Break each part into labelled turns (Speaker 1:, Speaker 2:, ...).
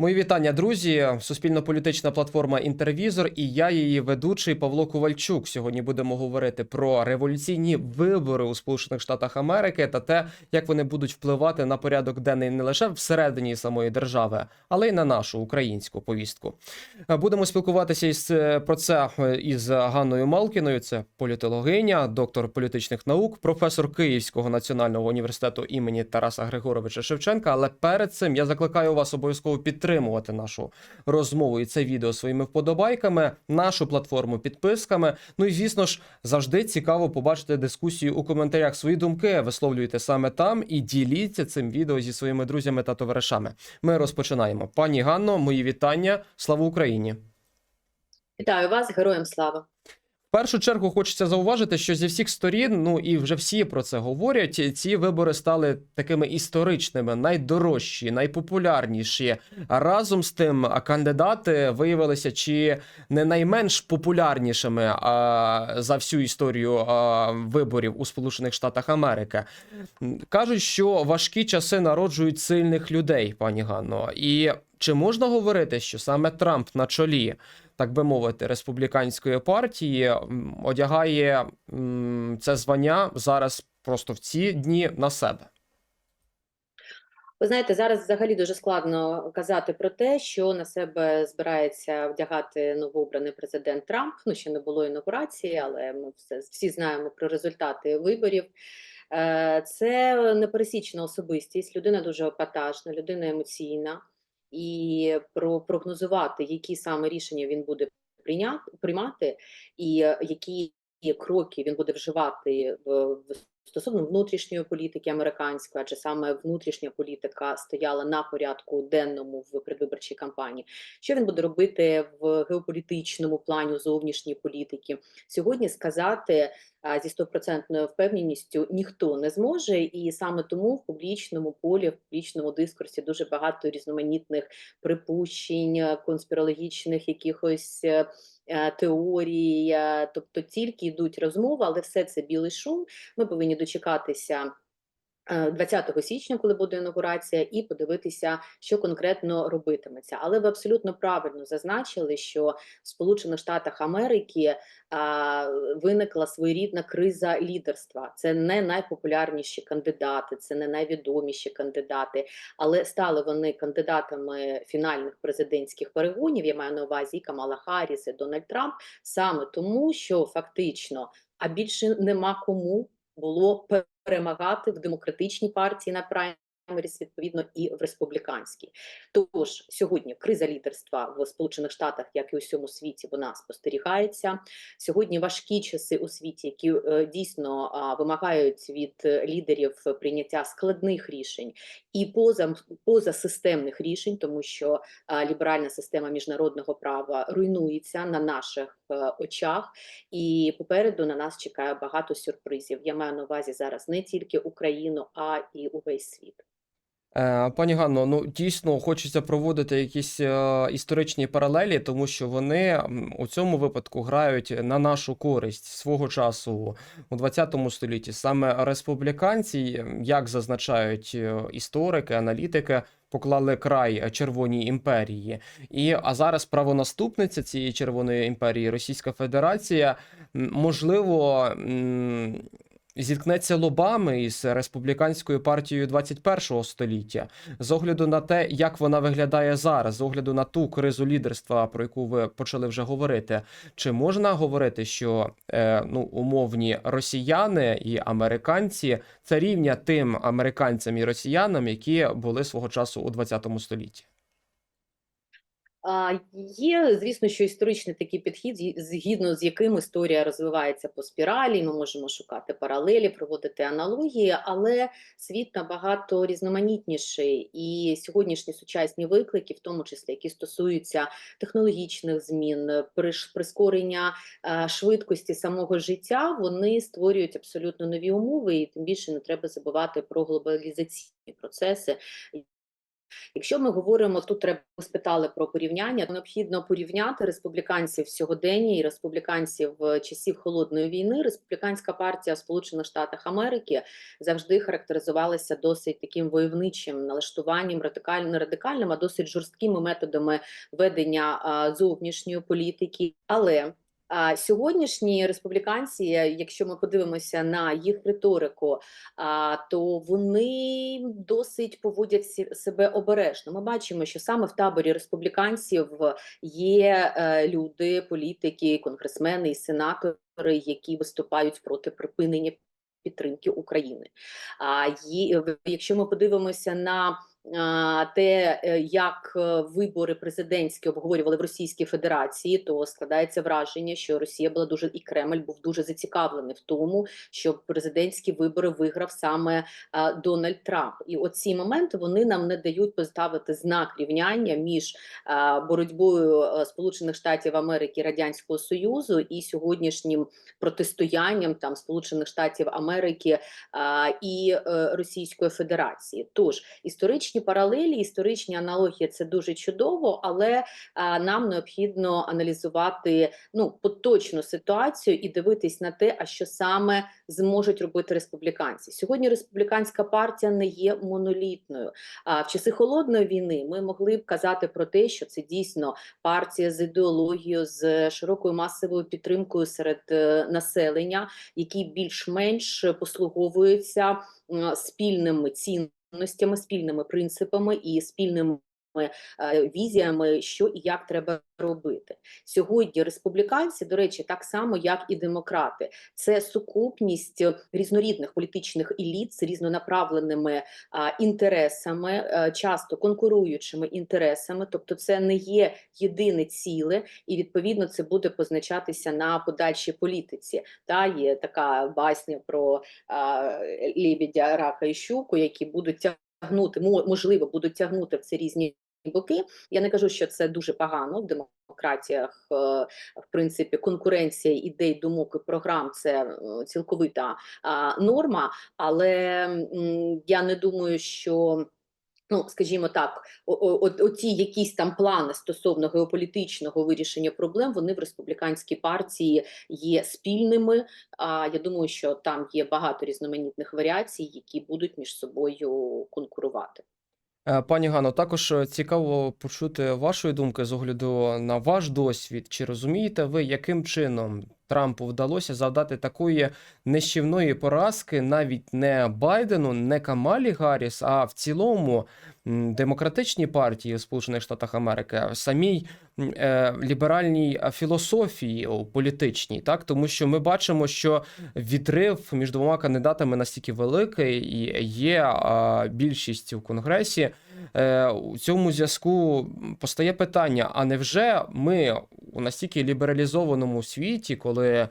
Speaker 1: Мої вітання, друзі. Суспільно-політична платформа Інтервізор і я, її ведучий Павло Ковальчук. Сьогодні будемо говорити про революційні вибори у Сполучених Штатах Америки та те, як вони будуть впливати на порядок денний не лише всередині самої держави, але й на нашу українську повістку. Будемо спілкуватися із про це із Ганною Малкіною. Це політологиня, доктор політичних наук, професор Київського національного університету імені Тараса Григоровича Шевченка. Але перед цим я закликаю вас обов'язково підтримувати нашу розмову і це відео своїми вподобайками, нашу платформу підписками. Ну і звісно ж, завжди цікаво побачити дискусію у коментарях. Свої думки висловлюйте саме там і діліться цим відео зі своїми друзями та товаришами. Ми розпочинаємо. Пані Ганно, мої вітання. Слава Україні!
Speaker 2: Вітаю вас, героям слава.
Speaker 1: В першу чергу хочеться зауважити, що зі всіх сторін, ну і вже всі про це говорять. Ці вибори стали такими історичними, найдорожчі, найпопулярніші. А разом з тим, кандидати виявилися чи не найменш популярнішими а, за всю історію а, виборів у Сполучених Штатах Америки. Кажуть, що важкі часи народжують сильних людей, пані Ганно. І чи можна говорити, що саме Трамп на чолі? Так би мовити, республіканської партії одягає це звання зараз просто в ці дні на себе.
Speaker 2: Ви знаєте, зараз взагалі дуже складно казати про те, що на себе збирається вдягати новообраний президент Трамп. Ну ще не було інаугурації, але ми все всі знаємо про результати виборів. Е, Це непересічна особистість, людина дуже епатажна, людина емоційна, і про прогнозувати, які саме рішення він буде приймати, і е, які кроки він буде вживати в, стосовно внутрішньої політики американської, адже саме внутрішня політика стояла на порядку денному в предвиборчій кампанії. Що він буде робити в геополітичному плані зовнішньої політики? Сьогодні сказати зі стопроцентною впевненістю ніхто не зможе, і саме тому в публічному полі, в публічному дискурсі дуже багато різноманітних припущень, конспірологічних якихось. е, е, Теорій, е, тобто тільки йдуть розмови, але все це білий шум. Ми повинні дочекатися е, 20 січня, коли буде інаугурація, і подивитися, що конкретно робитиметься. Але ви абсолютно правильно зазначили, що в Сполучених Штатах Америки а, виникла своєрідна криза лідерства. Це не найпопулярніші кандидати, це не найвідоміші кандидати, але стали вони кандидатами фінальних президентських перегонів. Я маю на увазі і Камала Харріс, і Дональд Трамп, саме тому, що фактично, а більше нема кому було перемагати в демократичній партії на праймеріс, відповідно, і в республіканській. Тож сьогодні криза лідерства в Сполучених Штатах, як і у всьому світі, вона спостерігається. Сьогодні важкі часи у світі, які е, дійсно вимагають від е, лідерів прийняття складних рішень і поза, позасистемних рішень, тому що ліберальна система міжнародного права руйнується на наших очах, і попереду на нас чекає багато сюрпризів. Я маю на увазі зараз не тільки Україну, а і увесь світ.
Speaker 1: Е, Пані Ганно, ну дійсно хочеться проводити якісь е, історичні паралелі, тому що вони у цьому випадку грають на нашу користь свого часу у 20 столітті. Саме республіканці, як зазначають е, історики, аналітики, поклали край Червоній імперії. І а зараз правонаступниця цієї Червоної імперії, Російська Федерація, можливо. Зіткнеться лобами із республіканською партією 21 століття з огляду на те, як вона виглядає зараз, з огляду на ту кризу лідерства, про яку ви почали вже говорити. Чи можна говорити, що е, ну умовні росіяни і американці це рівня тим американцям і росіянам, які були свого часу у 20 столітті?
Speaker 2: Є, звісно, що історичний такий підхід, згідно з яким історія розвивається по спіралі. Ми можемо шукати паралелі, проводити аналогії, але світ набагато різноманітніший. І сьогоднішні сучасні виклики, в тому числі які стосуються технологічних змін, прискорення е, швидкості самого життя, вони створюють абсолютно нові умови, і тим більше не треба забувати про глобалізаційні процеси, Якщо ми говоримо, тут треба спитали про порівняння, необхідно порівняти республіканців сьогодення і республіканців е, часів холодної війни. Республіканська партія в Сполучених Штатах Америки завжди характеризувалася досить таким войовничим налаштуванням, радикально не радикальним, а досить жорсткими методами ведення зовнішньої політики. Але сьогоднішні республіканці, якщо ми подивимося на їх риторику, то вони досить поводять себе обережно. Ми бачимо, що саме в таборі республіканців є е, люди, політики, конгресмени і сенатори, які виступають проти припинення підтримки України. А якщо ми подивимося на те, е, як е, вибори президентські обговорювали в Російській Федерації, то складається враження, що Росія була дуже і Кремль був дуже зацікавлений в тому, щоб президентські вибори виграв саме Дональд Трамп. І оці моменти вони нам не дають поставити знак рівняння між боротьбою Сполучених Штатів Америки Радянського Союзу і сьогоднішнім протистоянням там Сполучених Штатів Америки і е, Російської Федерації. Тож історичні паралелі, історичні аналогії це дуже чудово, але нам необхідно аналізувати ну поточну ситуацію і дивитись на те, а що саме зможуть робити республіканці. Сьогодні республіканська партія не є монолітною. А в часи холодної війни ми могли б казати про те, що це дійсно партія з ідеологією, з широкою масовою підтримкою серед е, населення, які більш-менш послуговуються спільними цінностями, спільними принципами і спільними е, візіями, що і як треба робити. Сьогодні республіканці, до речі, так само як і демократи, це сукупність різнорідних політичних еліт з різнонаправленими інтересами, е, часто конкуруючими інтересами. Тобто, це не є єдине ціле, і відповідно це буде позначатися на подальшій політиці. Та є така басня про лебедя, рака і щуку, які будуть тягнути, мо- можливо, будуть тягнути в це різні боки. Я не кажу, що це дуже погано в демократіях. е, В принципі, конкуренція ідей, думок і програм це е, цілковита норма, але я не думаю, що. Ну, скажімо так, оці якісь там плани стосовно геополітичного вирішення проблем, вони в республіканській партії є спільними. А я думаю, що там є багато різноманітних варіацій, які будуть між собою конкурувати.
Speaker 1: Е, Пані Гано, також е, цікаво почути вашої думки з огляду на ваш досвід. Чи розумієте ви, яким чином Трампу вдалося завдати такої нищівної поразки навіть не Байдену, не Камалі Гарріс, а в цілому демократичній партії в Сполучених Штатах Америки, самій е, ліберальній е, філософії політичній, так тому що ми бачимо, що відрив між двома кандидатами настільки великий, і є е, більшість у конгресі. Е, у цьому зв'язку постає питання: а невже ми у настільки лібералізованому світі, коли,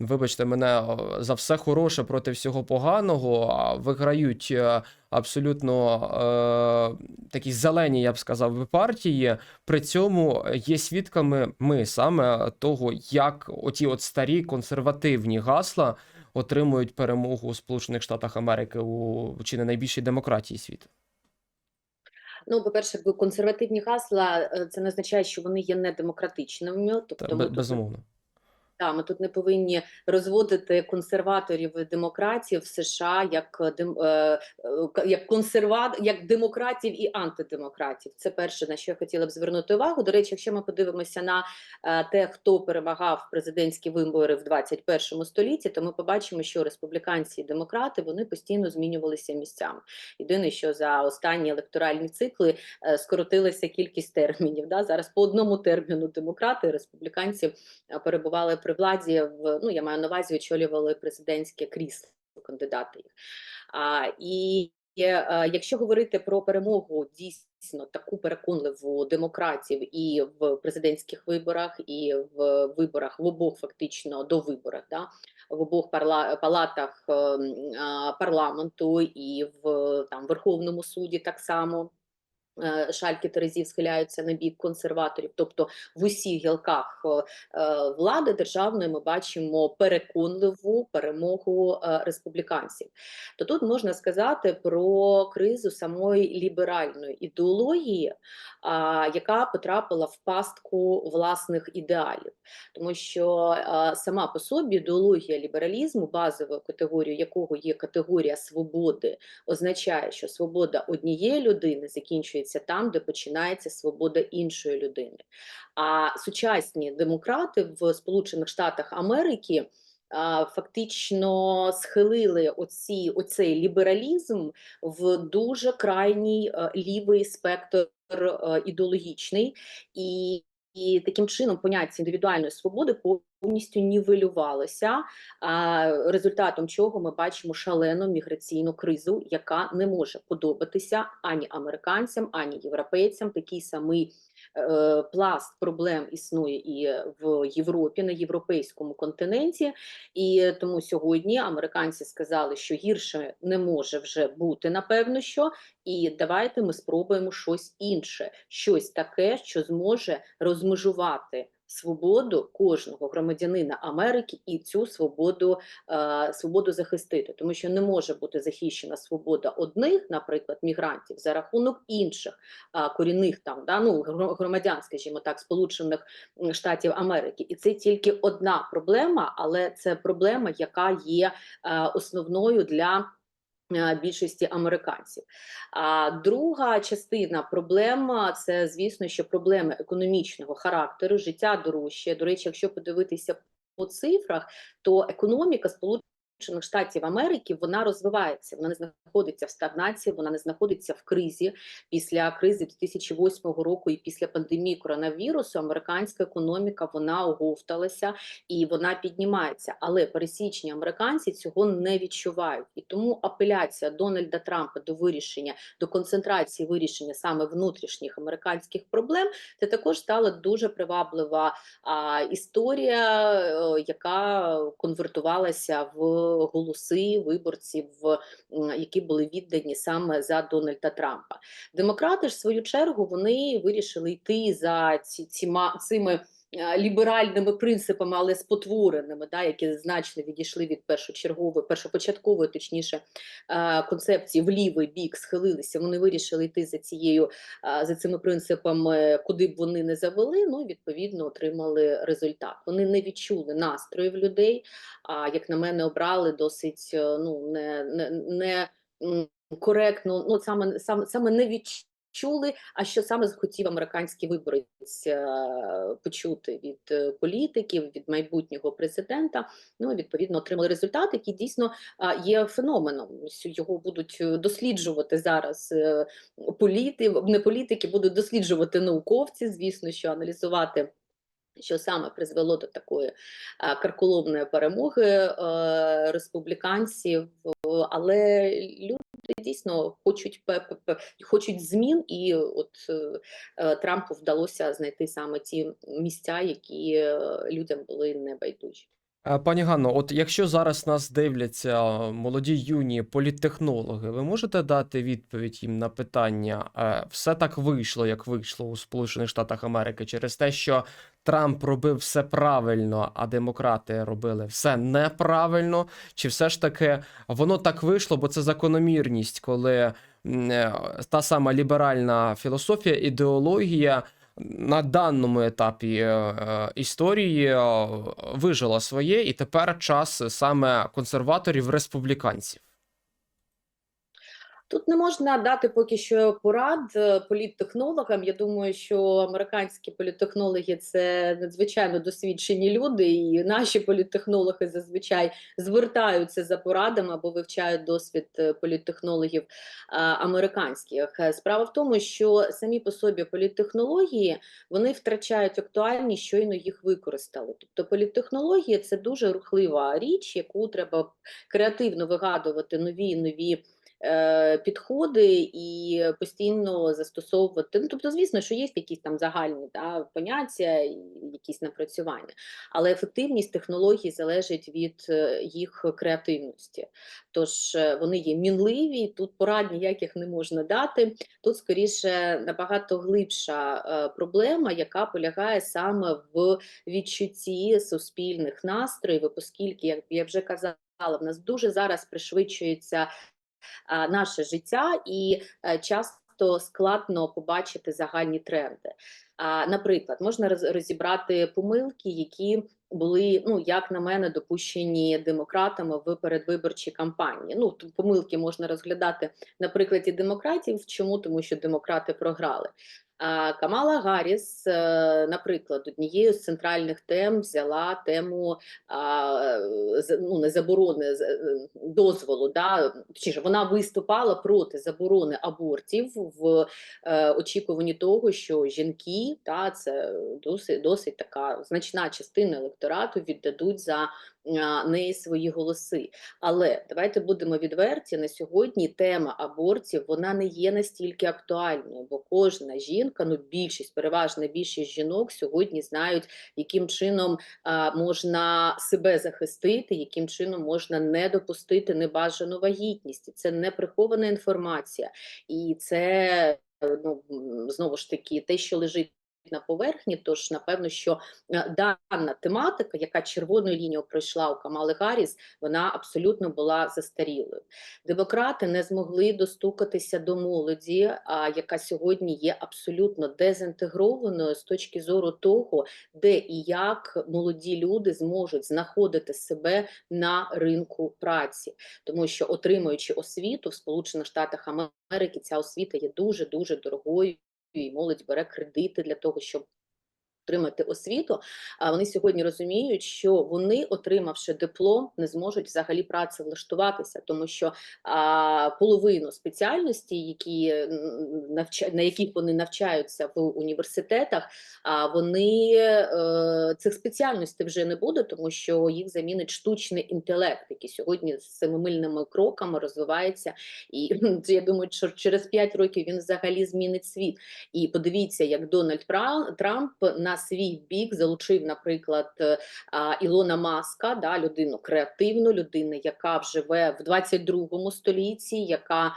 Speaker 1: вибачте мене, за все хороше проти всього поганого, а виграють е, абсолютно е, такі зелені, я б сказав, партії, при цьому є свідками ми саме того, як оті от старі консервативні гасла отримують перемогу у Сполучених Штатах Америки у чи не найбільшій демократії світу.
Speaker 2: Ну, по-перше, консервативні гасла е, це не означає, що вони є недемократичними.
Speaker 1: Та,
Speaker 2: Тобто, ми
Speaker 1: бе-
Speaker 2: тут
Speaker 1: безумовно.
Speaker 2: Та, ми тут не повинні розводити консерваторів демократів в США як, е, дем, е, е, як консерва, як демократів і антидемократів. Це перше, на що я хотіла б звернути увагу. До речі, якщо ми подивимося на те, хто перемагав президентські вибори в 21 столітті, то ми побачимо, що республіканці і демократи вони постійно змінювалися місцями. Єдине, що за останні електоральні цикли скоротилася кількість термінів. Да? Зараз по одному терміну демократи і республіканці перебували при владі в ну я маю на увазі, очолювали президентське крісло кандидати їх. А, і е, якщо говорити про перемогу дійсно таку переконливу демократів і в президентських виборах, і в виборах в обох фактично до виборах, да, в обох парла, палатах е, м, а, парламенту і в там Верховному суді так само. Е, шальки терезів схиляються на бік консерваторів, тобто в усіх гілках е, е, влади державної ми бачимо переконливу перемогу республіканців. То тут можна сказати про кризу самої ліберальної ідеології, яка потрапила в пастку власних ідеалів, тому що е, сама по собі ідеологія лібералізму, базовою категорією якого є категорія свободи, означає, що свобода однієї людини закінчується там, де починається свобода іншої людини. А сучасні демократи в Сполучених Штатах Америки фактично схилили оці, оцей лібералізм в дуже крайній е, лівий спектр е, ідеологічний, і, і таким чином поняття індивідуальної свободи повністю нівелювалося, а, результатом чого ми бачимо шалену міграційну кризу, яка не може подобатися ані американцям, ані європейцям. Такий самий пласт проблем існує і в Європі, на європейському континенті. І тому сьогодні американці сказали, що гірше не може вже бути, напевно, що і давайте ми спробуємо щось інше, щось таке, що зможе розмежувати свободу кожного громадянина Америки і цю свободу, е, свободу захистити, тому що не може бути захищена свобода одних, наприклад, мігрантів, за рахунок інших а, корінних там да, ну, громадян, скажімо так, Сполучених Штатів Америки. І це тільки одна проблема, але це проблема, яка є е, основною для е, більшості американців. А друга частина проблем – це, звісно, що проблеми економічного характеру, життя дорожче. До речі, якщо подивитися по цифрах, то економіка Сполучених Штатів Америки вона розвивається, вона не знаходиться в стагнації, вона не знаходиться в кризі. Після кризи 2008 року і після пандемії коронавірусу американська економіка вона оговталася і вона піднімається. Але пересічні американці цього не відчувають. І тому апеляція Дональда Трампа до вирішення, до концентрації вирішення саме внутрішніх американських проблем, це також стала дуже приваблива а, історія, е, яка конвертувалася в голоси виборців, які були віддані саме за Дональда Трампа. Демократи ж в свою чергу вони вирішили йти за ці, ціма, цими. Е, Ліберальними принципами, але спотвореними, да, які значно відійшли від першочергової, першопочаткової, точніше, е, концепції в лівий бік схилилися. Вони вирішили йти за цією за цими принципами, куди б вони не завели, ну відповідно отримали результат. Вони не відчули настроїв людей. А як на мене, обрали досить е, ну не, не, не коректно, ну саме саме саме не відчули. А що саме захотів американський виборець е, почути від е, політиків, від майбутнього президента? Ну відповідно отримали результат, який дійсно є феноменом. Його будуть е, досліджувати зараз політи, не політики, будуть досліджувати науковці, звісно, що аналізувати. Що саме призвело до такої карколомної перемоги е, республіканців, е, але люди дійсно хочуть хочуть змін, і от е, е, Трампу вдалося знайти саме ті місця, які е, людям були небайдужі.
Speaker 1: Е, Пані Ганно, от якщо зараз нас дивляться молоді юні політтехнологи, ви можете дати відповідь їм на питання, е, все так вийшло, як вийшло у Сполучених Штатах Америки, через те, що Трамп робив все правильно, а демократи робили все неправильно? Чи все ж таки воно так вийшло, бо це закономірність, коли е, та сама ліберальна філософія, ідеологія на даному етапі е, е, історії е, вижила своє, і тепер час саме консерваторів республіканців.
Speaker 2: Тут не можна дати поки що порад е, політтехнологам. Я думаю, що американські політтехнологи це надзвичайно досвідчені люди, і наші політтехнологи зазвичай звертаються за порадами або вивчають досвід е, політтехнологів американських. Е, Справа в тому, що самі по собі політтехнології вони втрачають актуальність, щойно їх використали. Тобто політтехнології це дуже рухлива річ, яку треба креативно вигадувати нові нові підходи і постійно застосовувати. Ну, тобто, звісно, що є якісь там загальні да, поняття, якісь напрацювання, але ефективність технологій залежить від е, їх креативності. Тож е, вони є мінливі, тут порад ніяких не можна дати. Тут скоріше набагато глибша е, проблема, яка полягає саме в відчутті суспільних настроїв, оскільки, як я вже казала, в нас дуже зараз пришвидшується наше життя, і е, часто складно побачити загальні тренди. Наприклад, можна роз- розібрати помилки, які були, ну як на мене, допущені демократами в передвиборчій кампанії. Ну помилки можна розглядати на прикладі демократів. Чому? Тому що демократи програли. Камала Гарріс, е, наприклад, однією з центральних тем взяла тему ну, не заборони е, дозволу. Да? Точніше, вона виступала проти заборони абортів в е, очікуванні того, що жінки, та це досить, досить така значна частина електорату віддадуть за неї свої голоси. Але давайте будемо відверті на сьогодні. Тема абортів вона не є настільки актуальною, бо кожна жінка, ну більшість, переважна більшість жінок сьогодні знають, яким чином можна себе захистити, яким чином можна не допустити небажану вагітність. Це не прихована інформація, і це ну знову ж таки те, що лежить. На поверхні, тож напевно, що е, дана тематика, яка червоною лінією пройшла у Камали Гарріс, вона абсолютно була застарілою. Демократи не змогли достукатися до молоді, яка сьогодні є абсолютно дезінтегрованою з точки зору того, де і як молоді люди зможуть знаходити себе на ринку праці, тому що отримуючи освіту в Сполучених Штатах Америки, ця освіта є дуже дуже дорогою, і молодь бере кредити для того, щоб отримати освіту. А вони сьогодні розуміють, що вони, отримавши диплом, не зможуть взагалі працевлаштуватися, тому що половину спеціальностей, які на яких вони навчаються в університетах, а вони е, цих спеціальностей вже не буде, тому що їх замінить штучний інтелект, який сьогодні з семимильними кроками розвивається. І я думаю, що через 5 років він взагалі змінить світ. І подивіться, як Дональд Трамп на свій бік залучив, наприклад, е, Ілона Маска, да, людину креативну, людину, яка живе в 22 столітті, яка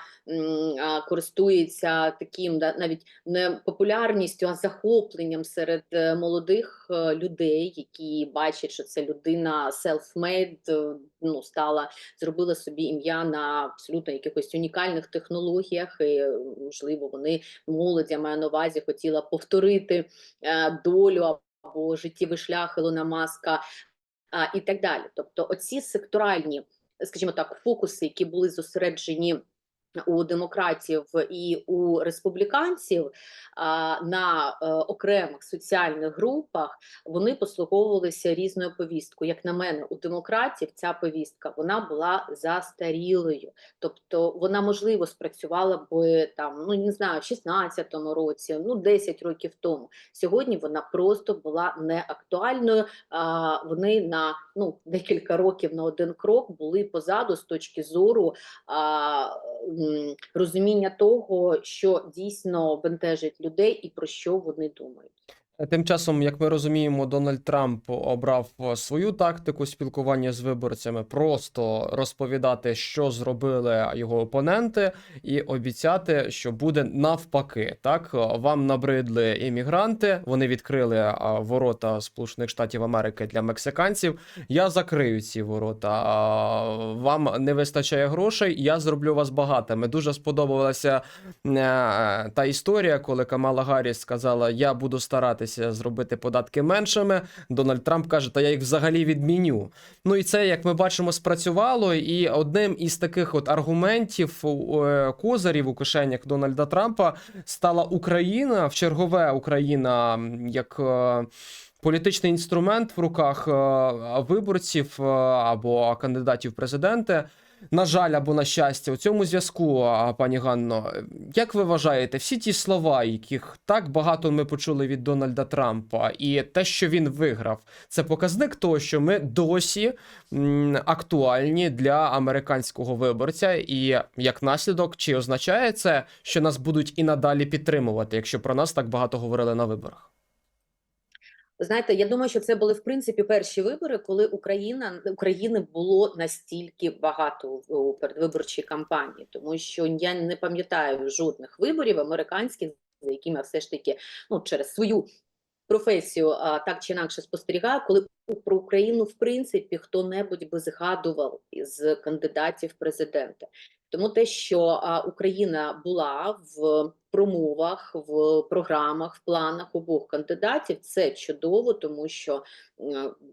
Speaker 2: користується таким да, навіть не популярністю, а захопленням серед е, молодих е, людей, які бачать, що це людина self-made, ну, стала, зробила собі ім'я на абсолютно якихось унікальних технологіях. І, можливо, вони молодь, я маю на увазі, хотіла повторити е, долю або життєвий шлях Ілона Маска а, і так далі. Тобто, оці секторальні, скажімо так, фокуси, які були зосереджені. У демократів і у республіканців на е, окремих соціальних групах вони послуговувалися різною повісткою. Як на мене, у демократів ця повістка вона була застарілою. Тобто вона можливо спрацювала б там, ну не знаю, в 16-му році, ну 10 років тому. Сьогодні вона просто була неактуальною. А, вони на ну декілька років на один крок були позаду з точки зору розуміння того, що дійсно бентежить людей і про що вони думають.
Speaker 1: Тим часом, як ми розуміємо, Дональд Трамп обрав е, свою тактику спілкування з виборцями, просто розповідати, що зробили його опоненти, і обіцяти, що буде навпаки. Так вам набридли іммігранти, вони відкрили ворота Сполучених Штатів Америки для мексиканців. Я закрию ці ворота. Вам не вистачає грошей. Я зроблю вас багатими. Дуже сподобалася е, та історія, коли Камала Гарріс сказала: Я буду старатися зробити податки меншими. Дональд Трамп каже, та я їх взагалі відміню. Ну і це, як ми бачимо, спрацювало. І одним із таких от аргументів е, козирів у кишенях Дональда Трампа стала Україна, в чергове Україна як. е, Політичний інструмент в руках е, виборців або кандидатів президенти. На жаль, або на щастя, у цьому зв'язку, пані Ганно, як ви вважаєте, всі ті слова, яких так багато ми почули від Дональда Трампа, і те, що він виграв, це показник того, що ми досі актуальні для американського виборця, і як наслідок, чи означає це, що нас будуть і надалі підтримувати, якщо про нас так багато говорили на виборах?
Speaker 2: Знаєте, я думаю, що це були в принципі перші вибори, коли Україна України було настільки багато у передвиборчій кампанії, тому що я не пам'ятаю жодних виборів американських, за якими все ж таки ну через свою професію а, так чи інакше спостерігаю, коли про Україну в принципі хто-небудь би згадував із кандидатів в президенти. Тому те, що Україна була в промовах, в програмах, в планах обох кандидатів, це чудово, тому що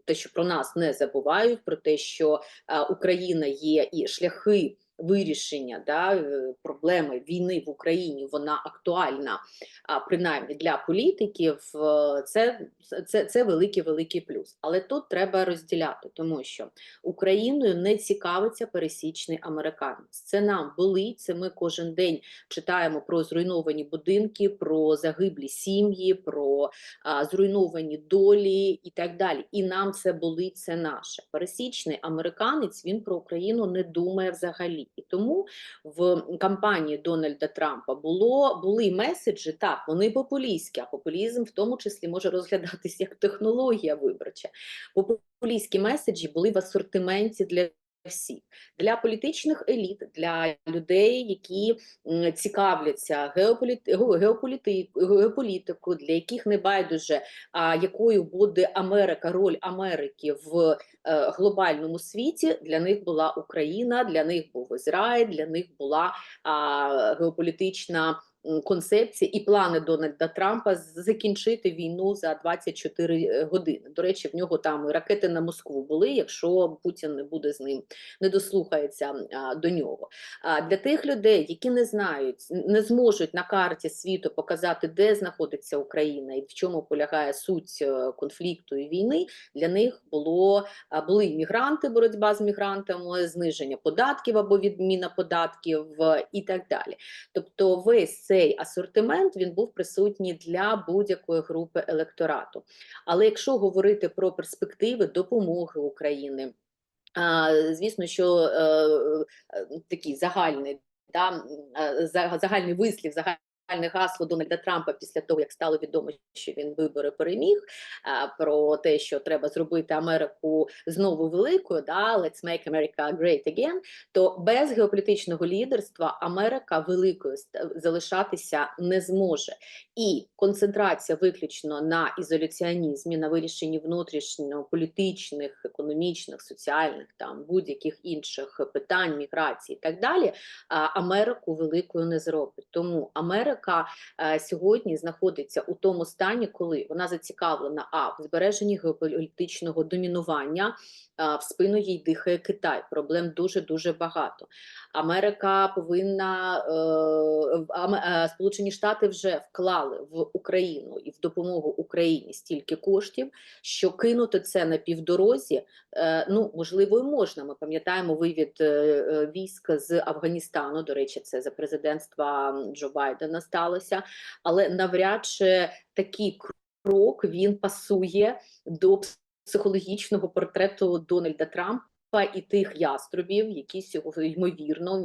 Speaker 2: те, що про нас не забувають, про те, що Україна є і шляхи. Вирішення да, е, проблеми війни в Україні вона актуальна, а принаймні для політиків, е, це, це, це великий великий плюс. Але тут треба розділяти, тому що Україною не цікавиться пересічний американець. Це нам болить. Це ми кожен день читаємо про зруйновані будинки, про загиблі сім'ї, про а, зруйновані долі і так далі. І нам це болить, це наше. Пересічний американець він про Україну не думає взагалі. І тому в кампанії Дональда Трампа було були меседжі, так вони популістські, а популізм в тому числі може розглядатись як технологія виборча. Популістські меседжі були в асортименті для всіх для політичних еліт, для людей, які цікавляться геополіти... геополіти... геополітику, для яких не байдуже, а якою буде Америка, роль Америки в е, глобальному світі. Для них була Україна, для них був Ізраїль, для них була геополітична м, концепція і плани Дональда Трампа закінчити війну за 24 години. До речі, в нього там ракети на Москву були, якщо Путін не буде з ним, не дослухається до нього. А для тих людей, які не знають, не зможуть на карті світу показати, де знаходиться Україна і в чому полягає суть е, конфлікту і війни, для них було були мігранти, боротьба з мігрантами, зниження податків або відміна податків е, і так далі. Тобто, весь цей асортимент він був присутній для будь-якої групи електорату. Але якщо говорити про перспективи допомоги України, звісно, що е, е, такий загальний м, е, за- загальний вислів, загальне гасло Дональда Трампа після того, як стало відомо, що він вибори переміг, про те, що треба зробити Америку знову великою, да, let's make America great again, то без геополітичного лідерства Америка великою залишатися не зможе. І концентрація виключно на ізоляціонізмі, на вирішенні внутрішньополітичних, економічних, соціальних там будь-яких інших питань, міграції і так далі, Америку великою не зробить. Тому Америка е, сьогодні знаходиться у тому стані, коли вона зацікавлена а в збереженні геополітичного домінування. а, В спину їй дихає Китай. Проблем дуже дуже багато. Америка повинна е, е, Сполучені Штати вже вклали в Україну і в допомогу Україні стільки коштів, що кинути це на півдорозі, е, ну можливо, і можна. Ми пам'ятаємо вивід е, е, військ з Афганістану. До речі, це за президентства Джо Байдена сталося, але навряд чи такий крок він пасує до психологічного портрету Дональда Трампа. І тих яструбів, які ймовірно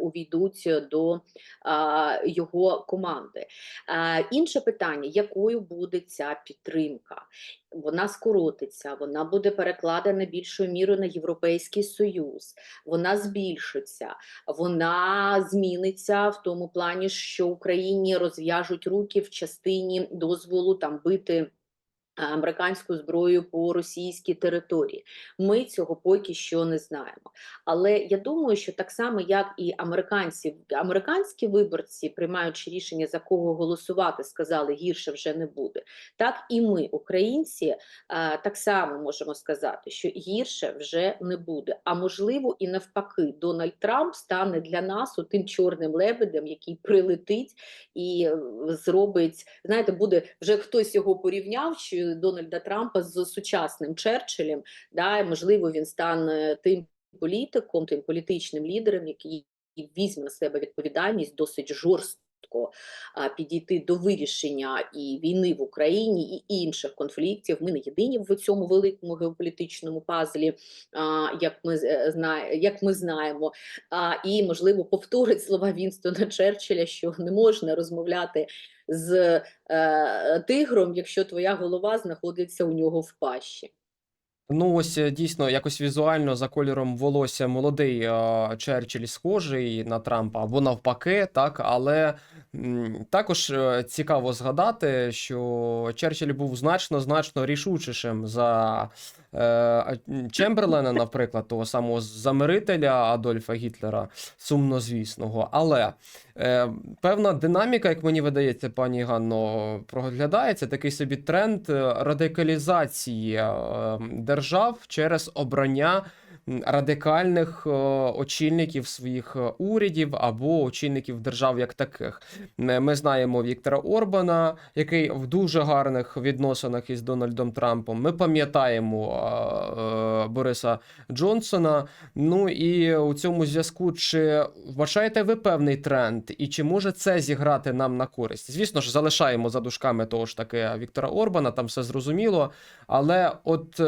Speaker 2: увійдуть до його команди. Інше питання: якою буде ця підтримка? Вона скоротиться, вона буде перекладена більшою мірою на Європейський Союз, вона збільшиться, вона зміниться в тому плані, що Україні розв'яжуть руки в частині дозволу там бити американську зброю по російській території. Ми цього поки що не знаємо. Але я думаю, що так само, як і американці, американські виборці, приймаючи рішення за кого голосувати, сказали гірше вже не буде. Так і ми, українці, так само можемо сказати, що гірше вже не буде. А можливо, і навпаки, Дональд Трамп стане для нас тим чорним лебедем, який прилетить і е, зробить. Знаєте, буде вже хтось його порівняв що Дональда Трампа з сучасним Черчиллем. Да, можливо, він стане тим політиком, тим політичним лідером, який візьме на себе відповідальність досить жорстко підійти до вирішення і війни в Україні, і інших конфліктів. Ми не єдині в цьому великому геополітичному пазлі, як ми е, як ми знаємо. І можливо повторить слова Вінстона Черчилля, що не можна розмовляти з е, тигром, якщо твоя голова знаходиться у нього в пащі.
Speaker 1: Ну, ось е, дійсно, якось візуально за кольором волосся молодий е, Черчилль схожий на Трампа або навпаки, так, але м, також е, цікаво згадати, що Черчилль був значно значно рішучішим за Чемберлена, наприклад, того самого замирителя Адольфа Гітлера, сумнозвісного. Але е, певна динаміка, як мені видається, пані Ганно, проглядається такий собі тренд е, радикалізації е, держав через обрання радикальних е, очільників своїх е, урядів або очільників держав як таких. Е, Ми знаємо Віктора Орбана, який в дуже гарних відносинах із Дональдом Трампом. Ми пам'ятаємо Бориса Джонсона. Ну і у цьому зв'язку, чи вважаєте ви певний тренд, і чи може це зіграти нам на користь? Звісно ж, залишаємо за дужками того ж таки Віктора Орбана, там все зрозуміло. Але от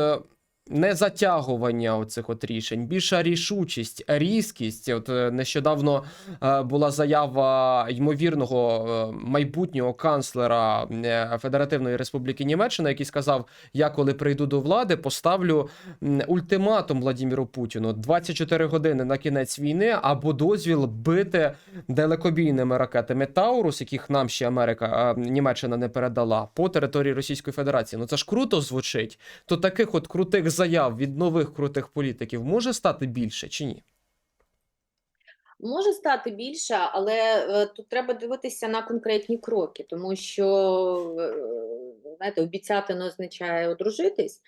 Speaker 1: не затягування оцих от рішень, більша рішучість, різкість. От е, нещодавно е, була заява ймовірного е, майбутнього канцлера Федеративної Республіки Німеччина, який сказав: Я коли прийду до влади, поставлю ультиматум Владіміру Путіну 24 години на кінець війни або дозвіл бити далекобійними ракетами Таурус, яких нам ще Америка, Німеччина не передала по території Російської Федерації. Ну це ж круто звучить. То таких от крутих заяв від нових крутих політиків може стати більше чи ні?
Speaker 2: Може стати більше, але е, тут треба дивитися на конкретні кроки, тому що е, знаєте, обіцяти не означає одружитись.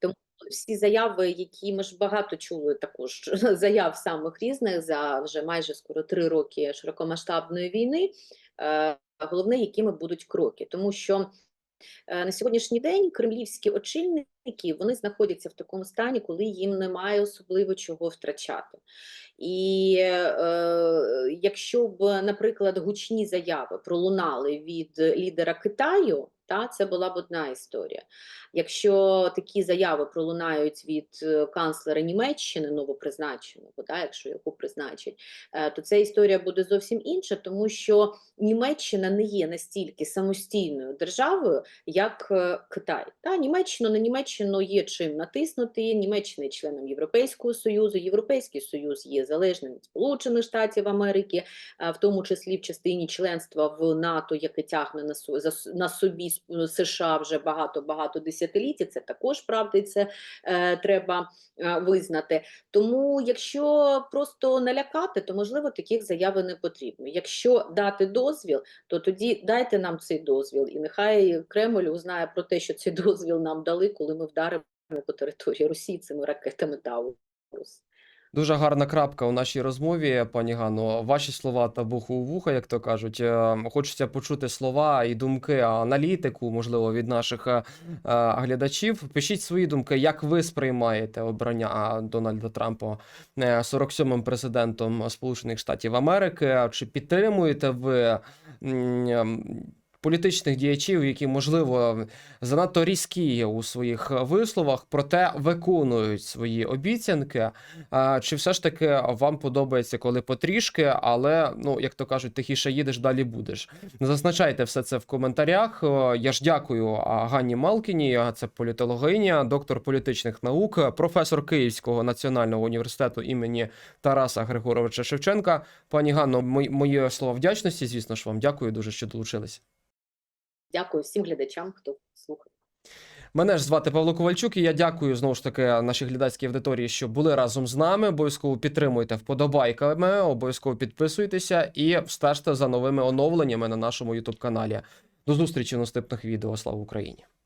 Speaker 2: Тому всі заяви, які ми ж багато чули, також заяв самих різних за вже майже скоро три роки широкомасштабної війни. е, Головне, якими будуть кроки, тому що на сьогоднішній день кремлівські очільники вони знаходяться в такому стані, коли їм немає особливо чого втрачати. І е, якщо б, наприклад, гучні заяви пролунали від лідера Китаю, та це була б одна історія. Якщо такі заяви пролунають від е, канцлера Німеччини новопризначеного, та, якщо його призначать, е, то ця історія буде зовсім інша, тому що Німеччина не є настільки самостійною державою, як е, Китай. Та Німеччину на Німеччину є чим натиснути. Німеччина є членом Європейського союзу. Європейський союз є залежним від Сполучених Штатів Америки, в тому числі в частині членства в НАТО, яке тягне на собі с- США вже багато багато десятиліть. Це також правда, і це е, треба е, визнати. Тому, якщо просто налякати, то можливо таких заяв не потрібно. Якщо дати дозвіл, то тоді дайте нам цей дозвіл, і нехай Кремль узнає про те, що цей дозвіл нам дали, коли ми вдаримо по території Росії цими ракетами Таурус.
Speaker 1: Дуже гарна крапка у нашій розмові, пані Ганно. Ваші слова та вуху у вуха, як то кажуть. Е, Хочеться почути слова і думки аналітику, можливо, від наших е, е, глядачів. Пишіть свої думки, як ви сприймаєте обрання Дональда Трампа е, 47-м президентом Сполучених Штатів Америки. Чи підтримуєте ви політичних діячів, які можливо занадто різкі у своїх висловах, проте виконують свої обіцянки? Чи все ж таки вам подобається, коли потрішки, але ну як то кажуть, тихіше їдеш, далі будеш. Зазначайте все це в коментарях. Е, Я ж дякую Ганні Малкіні, це політологиня, доктор політичних наук, професор Київського національного університету імені Тараса Григоровича Шевченка. Пані Ганно, мої, слова вдячності. Звісно ж, вам дякую дуже, що долучились.
Speaker 2: Дякую всім глядачам, хто слухав.
Speaker 1: Мене ж звати Павло Ковальчук, і я дякую знову ж таки нашій глядацькій аудиторії, що були разом з нами. Обов'язково підтримуйте вподобайками, обов'язково підписуйтеся і стежте за новими оновленнями на нашому Ютуб каналі. До зустрічі в наступних відео. Слава Україні!